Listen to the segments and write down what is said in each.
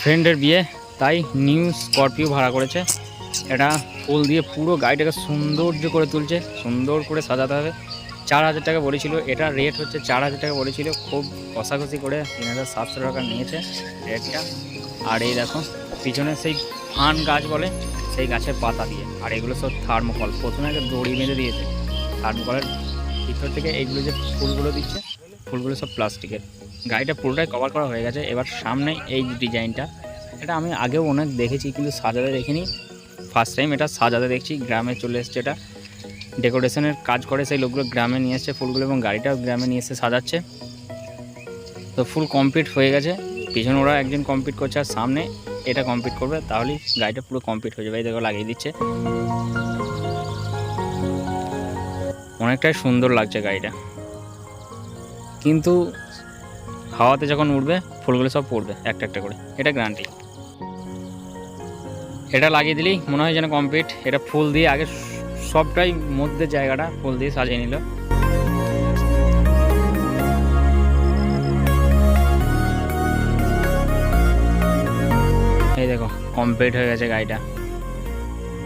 ফ্রেন্ডের বিয়ে, তাই নিউ স্করপিও ভাড়া করেছে। এটা ফুল দিয়ে পুরো গাড়িটাকে সৌন্দর্য করে তুলছে, সুন্দর করে সাজাতে হবে। চার হাজার টাকা বলেছিল, এটা রেট হচ্ছে চার হাজার টাকা বলেছিল, খুব কষাকষি করে তিন হাজার সাতশো টাকা নিয়েছে রেটটা আর এই দেখো, পিছনে সেই ফান গাছ বলে, সেই গাছের পাতা দিয়ে। আর এগুলো সব থার্মোকল প্রথমে একটা দড়ি বেঁধে দিয়েছে। থার্মোকলের ভিতর থেকে এইগুলো যে ফুলগুলো দিচ্ছে ফুলগুলো সব প্লাস্টিকের। গাড়িটা পুরোটাই কভার করা হয়ে গেছে। এবার সামনে এই ডিজাইনটা এটা আমি আগেও অনেক দেখেছি, কিন্তু সাজাতে দেখিনি। ফার্স্ট টাইম এটা সাজাতে দেখছি, গ্রামে চলে এসছে এটা। ডেকোরেশনের কাজ করে সেই লোকগুলো গ্রামে নিয়ে এসছে ফুলগুলো এবং গাড়িটাও গ্রামে নিয়ে এসে সাজাচ্ছে। তো ফুল কমপ্লিট হয়ে গেছে। পিছনে ওরা একজন কমপ্লিট করছে আর সামনে এটা কমপ্লিট করবে, তাহলেই গাড়িটা পুরো কমপ্লিট হয়ে যাবে। এই দেখো লাগিয়ে দিচ্ছে। অনেকটাই সুন্দর লাগছে গাড়িটা। কিন্তু হাওয়াতে যখন উঠবে ফুলগুলো সব পড়বে, একটা একটা করে। এটা গ্যারান্টি এটা লাগিয়ে দিলেই মনে হয় যেন কমপ্লিট এটা ফুল দিয়ে আগে সবটাই মধ্যে জায়গাটা ফুল দিয়ে সাজিয়ে নিল। এই দেখো কমপ্লিট হয়ে গেছে গাড়িটা।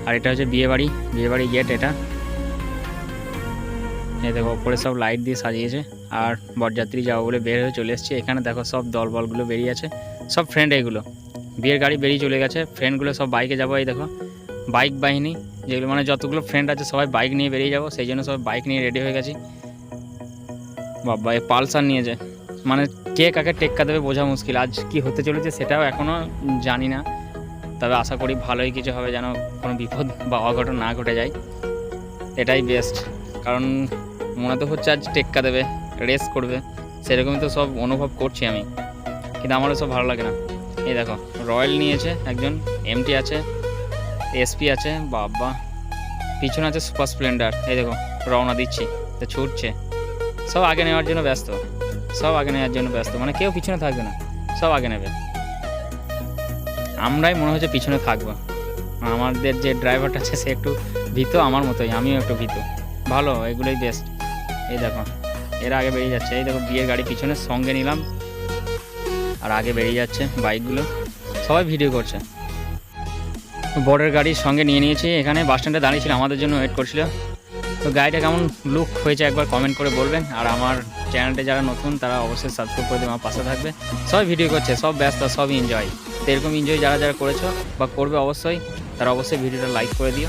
আর এটা হচ্ছে বিয়ে বাড়ি বিয়ে বাড়ি গেট এটা। এই দেখো, ওপরে সব লাইট দিয়ে সাজিয়েছে। আর বরযাত্রী যাব বলে বের হয়ে চলে এসছে। এখানে দেখো সব দলবলগুলো বেরিয়ে আছে। সব ফ্রেন্ড এগুলো। বিয়ের গাড়ি বেরিয়ে চলে গেছে। ফ্রেন্ডগুলো সব বাইকে যাব এই দেখো। বাইক বাহিনী যেগুলো মানে যতগুলো ফ্রেন্ড আছে সবাই বাইক নিয়ে বেরিয়ে যাব। সেই জন্য সবাই বাইক নিয়ে রেডি হয়ে গেছি। বাবা এই পালসার নিয়ে নিয়েছে মানে কে কাকে টেক্কা দেবে বোঝা মুশকিল। আজ কি হতে চলেছে সেটাও এখনও জানি না। তবে আশা করি ভালোই কিছু হবে যেন কোনো বিপদ বা অঘটন না ঘটে যায়। এটাই বেস্ট কারণ মনে তো হচ্ছে আজ টেক্কা দেবে। রেস করবে, সেরকমই তো সব অনুভব করছি আমি। কিন্তু আমারও সব ভালো লাগে না। এই দেখো, রয়্যাল নিয়েছে একজন এমটি আছে এসপি আছে, বাবা। পিছনে আছে সুপার স্প্লেন্ডার, এই দেখো, রওনা দিচ্ছি, তো ছুটছে। সব আগে নেওয়ার জন্য ব্যস্ত, সব আগে নেওয়ার জন্য ব্যস্ত মানে কেউ পিছনে থাকবে না, সব আগে নেবে। আমরাই মনে হচ্ছে পিছনে থাকব। আমাদের যে ড্রাইভারটা আছে, সে একটু ভীত, আমার মতোই, আমিও একটু ভীত। ভালো, এগুলোই বেস্ট এই দেখো এর আগে বেরিয়ে যাচ্ছে। এই দেখো, বিয়ের গাড়ি পিছনে সঙ্গে নিলাম। আর আগে বেরিয়ে যাচ্ছে বাইকগুলো। সবাই ভিডিও করছে। বর্ডার গাড়ির সঙ্গে নিয়ে নিয়েছি। এখানে বাস স্ট্যান্ডে দাঁড়িয়েছিল আমাদের জন্য ওয়েট করছিল। তো গাড়িটা কেমন লুক হয়েছে একবার কমেন্ট করে বলবেন। আর আমার চ্যানেলটা যারা নতুন, তারা অবশ্যই সাবস্ক্রাইব করে দেবে আমার পাশে থাকবে। সবাই ভিডিও করছে, সব ব্যস্ত, সব এনজয় তো এরকম এনজয় যারা যারা করেছ বা করবে অবশ্যই, তারা অবশ্যই ভিডিওটা লাইক করে দিও।